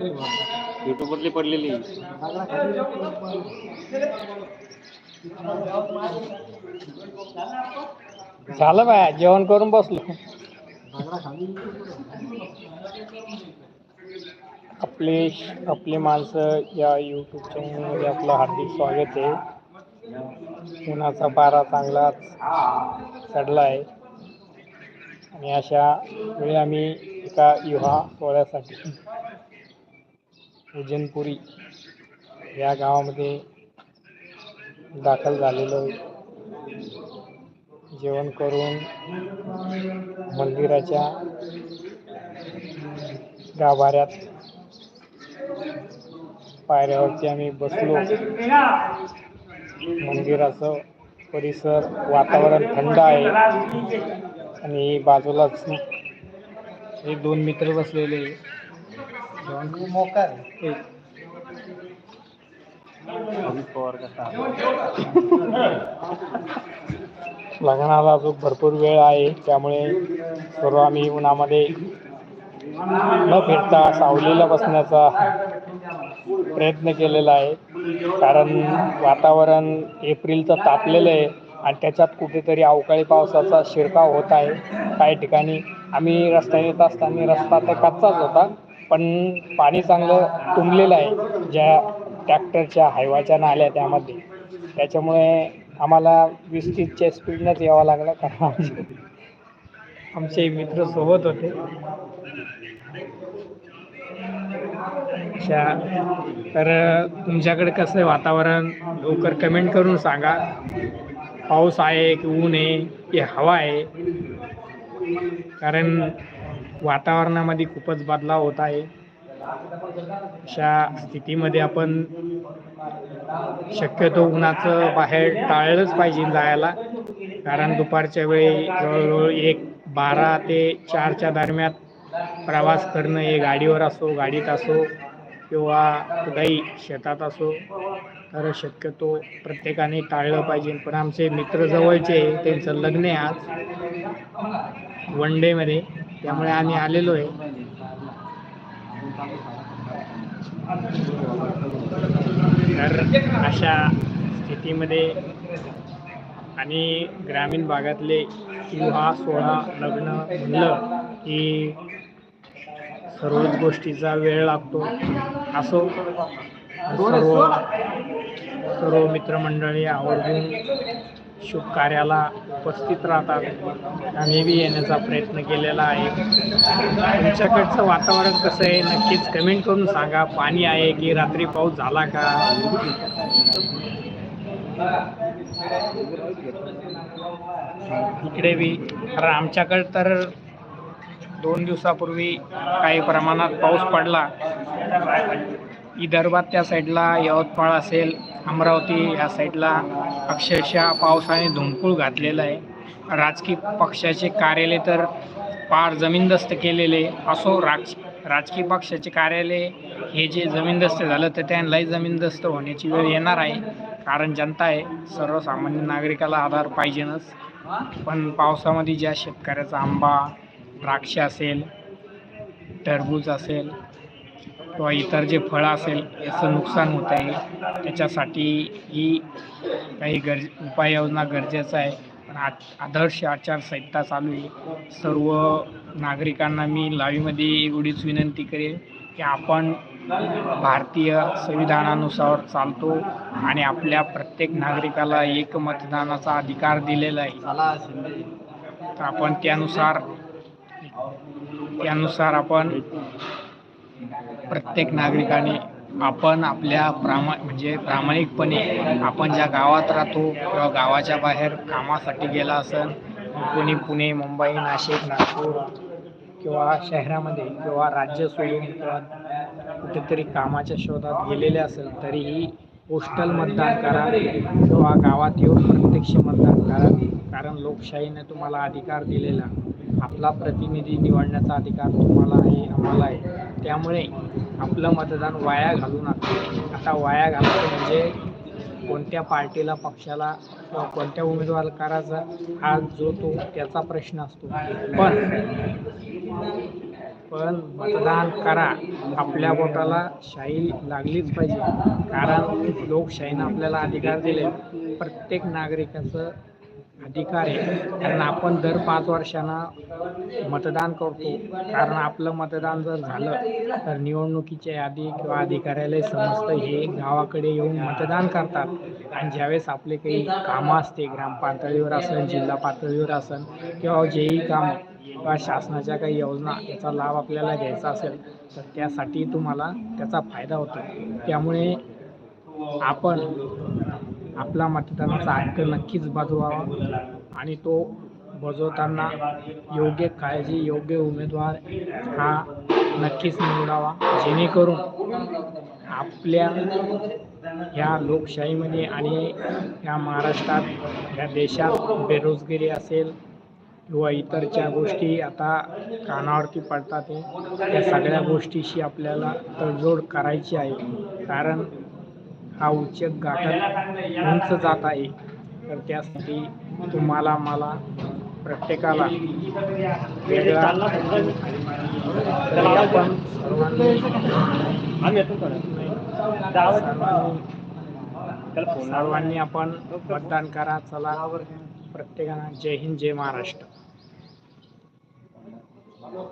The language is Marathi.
युट्यूबवरली पडलेली. झालं बाया जेवण करून बसलो. आपले आपली माणसं या यूट्यूब चॅनलमध्ये आपलं हार्दिक स्वागत आहे. उन्हाचा पारा चांगलाच चढला आहे आणि अशा वेळी आम्ही एका युवा सोहळ्यासाठी उजनपुरी या गावामध्ये दाखल झालेलो जेवण करून मंदिराच्या गाभाऱ्यात पायऱ्यावरती आम्ही बसलो. मंदिराचं परिसर वातावरण थंड आहे. आणि बाजूलाच हे दोन मित्र बसलेले. पवार लग्नाला अजून भरपूर वेळ आहे त्यामुळे सर्व आम्ही उन्हामध्ये न फिरता सावलीला बसण्याचा प्रयत्न केलेला आहे. कारण वातावरण एप्रिलचं तापलेलं आहे आणि त्याच्यात कुठेतरी अवकाळी पावसाचा शिरकाव होत आहे. काही ठिकाणी आम्ही रस्त्याने येत असताना रस्ता तर कच्चाच होता. पण पाणी चांगलं तुंबलेलं आहे ज्या ट्रॅक्टरच्या हायवाच्या नाल्या त्यामध्ये. त्याच्यामुळे आम्हाला वीस तीसच्या स्पीडनंच यावं लागलं कारण आमचे आमचे मित्र सोबत होते. अच्छा तर तुमच्याकडे कसं आहे वातावरण? लवकर कमेंट करून सांगा. पाऊस आहे की ऊन आहे? की हवा आहे? कारण वातावरणामध्ये खूपच बदलाव होत आहे. अशा स्थितीमध्ये आपण शक्यतो उन्हाचं बाहेर टाळलंच पाहिजे जायला. कारण दुपारच्या वेळी जवळजवळ एक बारा ते चारच्या दरम्यान प्रवास करणं हे गाडीवर असो गाडीत असो किंवा कुठेही शेतात असो तर शक्यतो प्रत्येकाने टाळलं पाहिजे. पण आमचे मित्र जवळचे त्यांचं लग्न आहे आज. वन डेमध्ये त्यामुळे आम्ही आलेलो आहे तर अशा स्थितीमध्ये आणि ग्रामीण भागातले किंवा सोळा लग्न म्हणलं की सर्वच गोष्टीचा वेळ लागतो. असो सर्व सर्व मित्रमंडळी आवर्जून शुभ कार्याला उपस्थित राहतात. आम्ही बी येण्याचा प्रयत्न केलेला आहे. तुमच्याकडचं वातावरण कसं आहे? नक्कीच कमेंट करून सांगा. पाणी आहे की रात्री पाऊस झाला का? इकडे बी कारण आमच्याकडे तर दोन दिवसापूर्वी काही प्रमाणात पाऊस पडला. विदर्भात त्या साईडला यवतमाळ असेल अमरावती या साईडला अक्षरशः पावसाने धुमकूळ घातलेलं आहे. राजकीय पक्षाचे कार्यालय तर पार जमीनदस्त केलेले असो राज राजकीय पक्षाचे कार्यालय हे जे जमीनदस्त झालं तर त्यांनाही जमीनदस्त होण्याची वेळ येणार आहे. कारण जनता आहे सर्वसामान्य नागरिकाला आधार पाहिजेनच पण पावसामध्ये ज्या शेतकऱ्याचा आंबा द्राक्ष असेल टरबूज असेल किंवा इतर जे फळं असेल याचं नुकसान होत आहे. त्याच्यासाठी ही काही गरज उपाययोजना गरजेचं आहे. पण आ आदर्श आचारसंहिता चालू आहे. सर्व नागरिकांना मी लाईव्हमध्ये एवढीच विनंती करेन की आपण भारतीय संविधानानुसार चालतो आणि आपल्या प्रत्येक नागरिकाला एक मतदानाचा अधिकार दिलेला आहे. तर आपण त्यानुसार त्यानुसार आपण प्रत्येक नागरिकाने आपण आपल्या प्रामा म्हणजे प्रामाणिकपणे आपण ज्या गावात राहतो किंवा गावाच्या बाहेर कामासाठी गेला असेल कोणी पुणे मुंबई नाशिक नागपूर किंवा शहरामध्ये किंवा राज्य सोडून किंवा कुठेतरी कामाच्या शोधात गेलेले असेल तरीही पोस्टल मतदान करा किंवा गावात येऊन प्रत्यक्ष मतदान करा कारण लोकशाहीने तुम्हाला अधिकार दिलेला. आपला प्रतिनिधी निवडण्याचा अधिकार तुम्हाला आहे आम्हाला आहे. त्यामुळे आपलं मतदान वाया घालू नका. आता वाया घालायचं म्हणजे कोणत्या पार्टीला पक्षाला किंवा कोणत्या उमेदवाराचा हा जो तो त्याचा प्रश्न असतो. पण पण मतदान करा. आपल्या बोटाला शाही लागलीच पाहिजे. कारण लोकशाहीनं आपल्याला अधिकार दिले. प्रत्येक नागरिकाचं अधिकार आहे. कारण आपण दर पाच वर्षांना मतदान करतो. कारण आपलं मतदान जर झालं तर निवडणुकीच्या आधी किंवा अधिकाऱ्याला समजतं हे गावाकडे येऊन मतदान करतात. आणि ज्यावेळेस आपले काही कामं असते ग्राम पातळीवर असेल जिल्हा पातळीवर असेल किंवा जेही काम किंवा शासनाच्या काही योजना याचा लाभ आपल्याला घ्यायचा असेल तर त्यासाठी तुम्हाला त्याचा फायदा होतो. त्यामुळे आपण आपला मतदानाचा हक्क नक्कीच बजवावा. आणि तो बजवताना योग्य काळजी योग्य उमेदवार हा नक्कीच निवडावा. जेणेकरून आपल्या ह्या लोकशाहीमध्ये आणि या महाराष्ट्रात या देशात बेरोजगारी असेल किंवा इतरच्या गोष्टी आता कानावरती पडतात आहे या सगळ्या गोष्टीशी आपल्याला तडजोड करायची आहे. कारण हा उच्च गाठत उंच जात आहे. तर त्यासाठी तुम्हाला मला प्रत्येकाला वेगळा आपण सर्वांनी सर्वांनी आपण मतदान करा. चला. प्रत्येकानं जय हिंद जय महाराष्ट्र. लाव